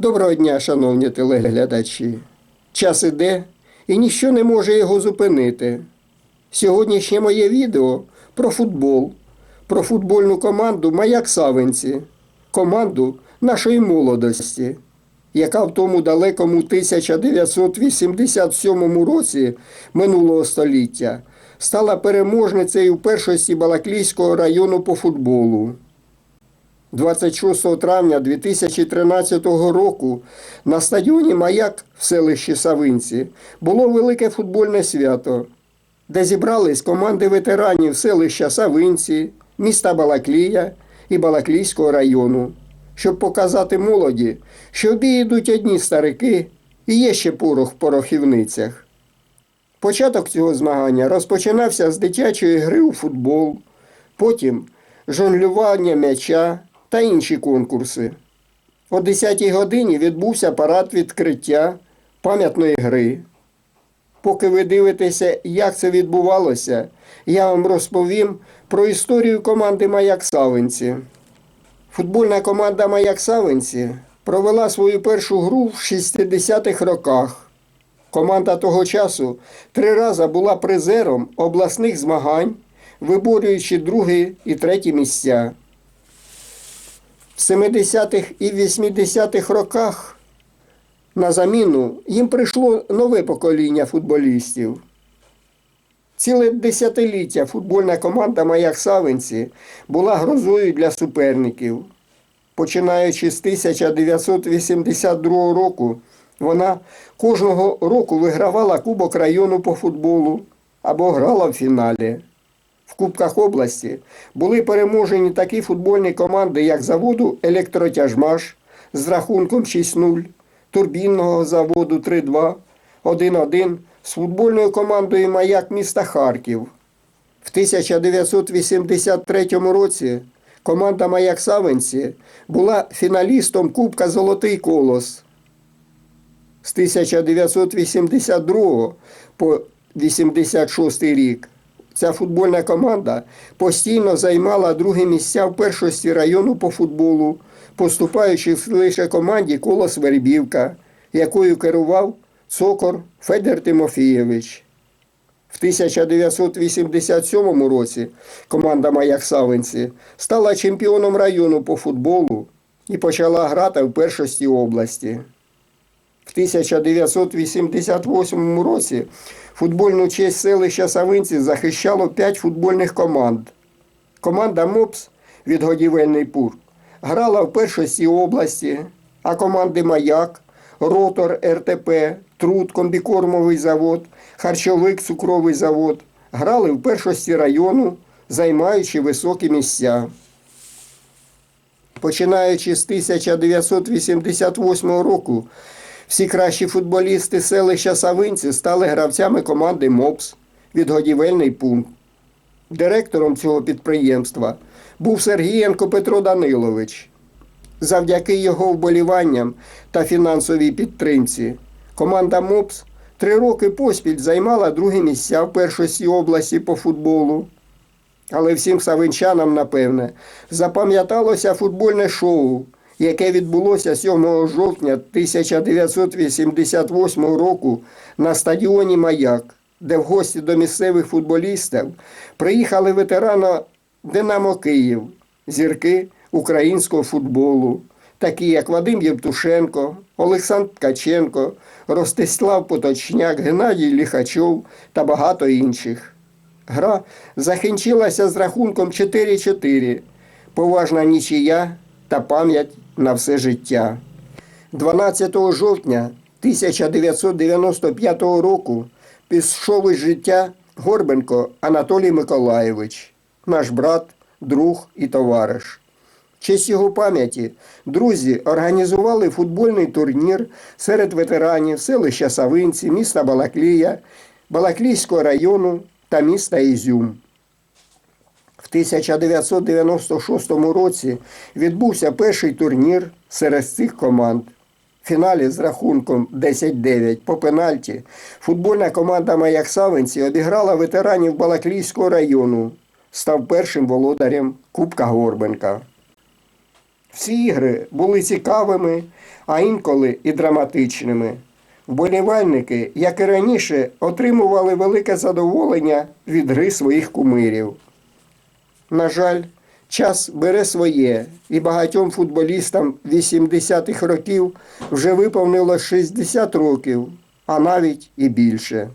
Доброго дня, шановні телеглядачі. Час іде і ніщо не може його зупинити. Сьогоднішнє моє відео про футбол, про футбольну команду Маяк Савинці, команду нашої молодості, яка в тому далекому 1987 році минулого століття стала переможницею першості Балаклійського району по футболу. 26 травня 2013 року на стадіоні Маяк в селищі Савинці було велике футбольне свято, де зібрались команди ветеранів селища Савинці, міста Балаклія і Балаклійського району, щоб показати молоді, що в йдуть одні старики і є ще порох в порохівницях. Початок цього змагання розпочинався з дитячої гри у футбол, потім жонглювання м'яча та інші конкурси. О 10-й годині відбувся парад відкриття пам'ятної гри. Поки ви дивитеся, як це відбувалося, я вам розповім про історію команди Маяк Савинці. Футбольна команда Маяк Савинці провела свою першу гру в 60-х роках. Команда того часу три рази була призером обласних змагань, виборюючи другі і треті місця. В 70-х і 80-х роках на заміну їм прийшло нове покоління футболістів. Ціле десятиліття футбольна команда Маяк Савинці була грозою для суперників. Починаючи з 1982 року, вона кожного року вигравала Кубок району по футболу або грала в фіналі. В Кубках області були переможені такі футбольні команди, як заводу Електротяжмаш з рахунком 6-0, турбінного заводу 3-2, 1-1 з футбольною командою Маяк міста Харків. В 1983 році команда Маяк Савинці була фіналістом Кубка Золотий Колос. З 1982 по 86 рік ця футбольна команда постійно займала друге місця в першості району по футболу, поступаючи лише команді Колос Вербівка, якою керував цокор Федір Тимофійович. В 1987 році команда Маяк Савинці стала чемпіоном району по футболу і почала грати в першості області. В 1988 році футбольну честь селища Савинці захищало 5 футбольних команд. Команда МОПС від Годівельний Пур грала в першості області, а команди Маяк, Ротор РТП, Труд, комбікормовий завод, Харчовик, цукровий завод грали в першості району, займаючи високі місця. Починаючи з 1988 року, всі кращі футболісти селища Савинці стали гравцями команди МОПС відгодівельний пункт. Директором цього підприємства був Сергієнко Петро Данилович. Завдяки його вболіванням та фінансовій підтримці команда МОПС три роки поспіль займала друге місця в першості області по футболу. Але всім савинчанам, напевне, запам'яталося футбольне шоу, яке відбулося 7 жовтня 1988 року на стадіоні Маяк, де в гості до місцевих футболістів приїхали ветерани Динамо Київ, зірки українського футболу, такі як Вадим Євтушенко, Олександр Ткаченко, Ростислав Поточняк, Геннадій Ліхачов та багато інших. Гра закінчилася з рахунком 4-4. Поважна нічия та пам'ять на все життя. 12 жовтня 1995 року пішов із життя Горбенко Анатолій Миколаєвич, наш брат, друг і товариш. В честь його пам'яті друзі організували футбольний турнір серед ветеранів селища Савинці, міста Балаклія, Балаклійського району та міста Ізюм. В 1996 році відбувся перший турнір серед цих команд. В фіналі з рахунком 10-9 по пенальті футбольна команда Маяк Савинці обіграла ветеранів Балаклійського району, став першим володарем Кубка Горбенка. Всі ігри були цікавими, а інколи і драматичними. Вболівальники, як і раніше, отримували велике задоволення від гри своїх кумирів. На жаль, час бере своє, і багатьом футболістам 80-х років вже виповнило 60 років, а навіть і більше.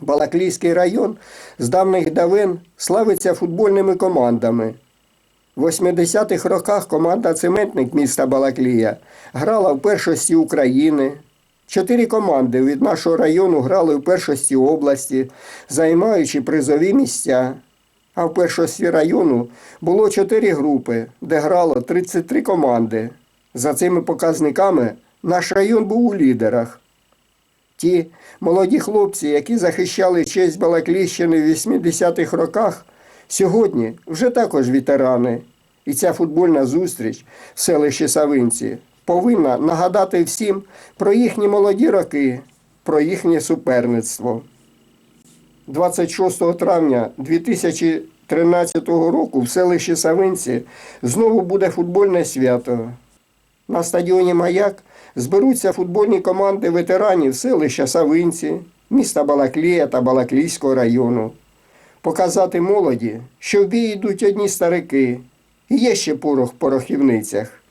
Балаклійський район з давних давен славиться футбольними командами. В 80-х роках команда Цементник міста Балаклія грала в першості України. Чотири команди від нашого району грали в першості області, займаючи призові місця. А в першості району було чотири групи, де грало 33 команди. За цими показниками наш район був у лідерах. Ті молоді хлопці, які захищали честь Балакліщини в 80-х роках, сьогодні вже також ветерани. І ця футбольна зустріч в селищі Савинці повинна нагадати всім про їхні молоді роки, про їхнє суперництво. 26 травня 2013 року в селищі Савинці знову буде футбольне свято. На стадіоні Маяк зберуться футбольні команди ветеранів селища Савинці, міста Балаклія та Балаклійського району. Показати молоді, що в бій йдуть одні старики, і є ще порох в порохівницях.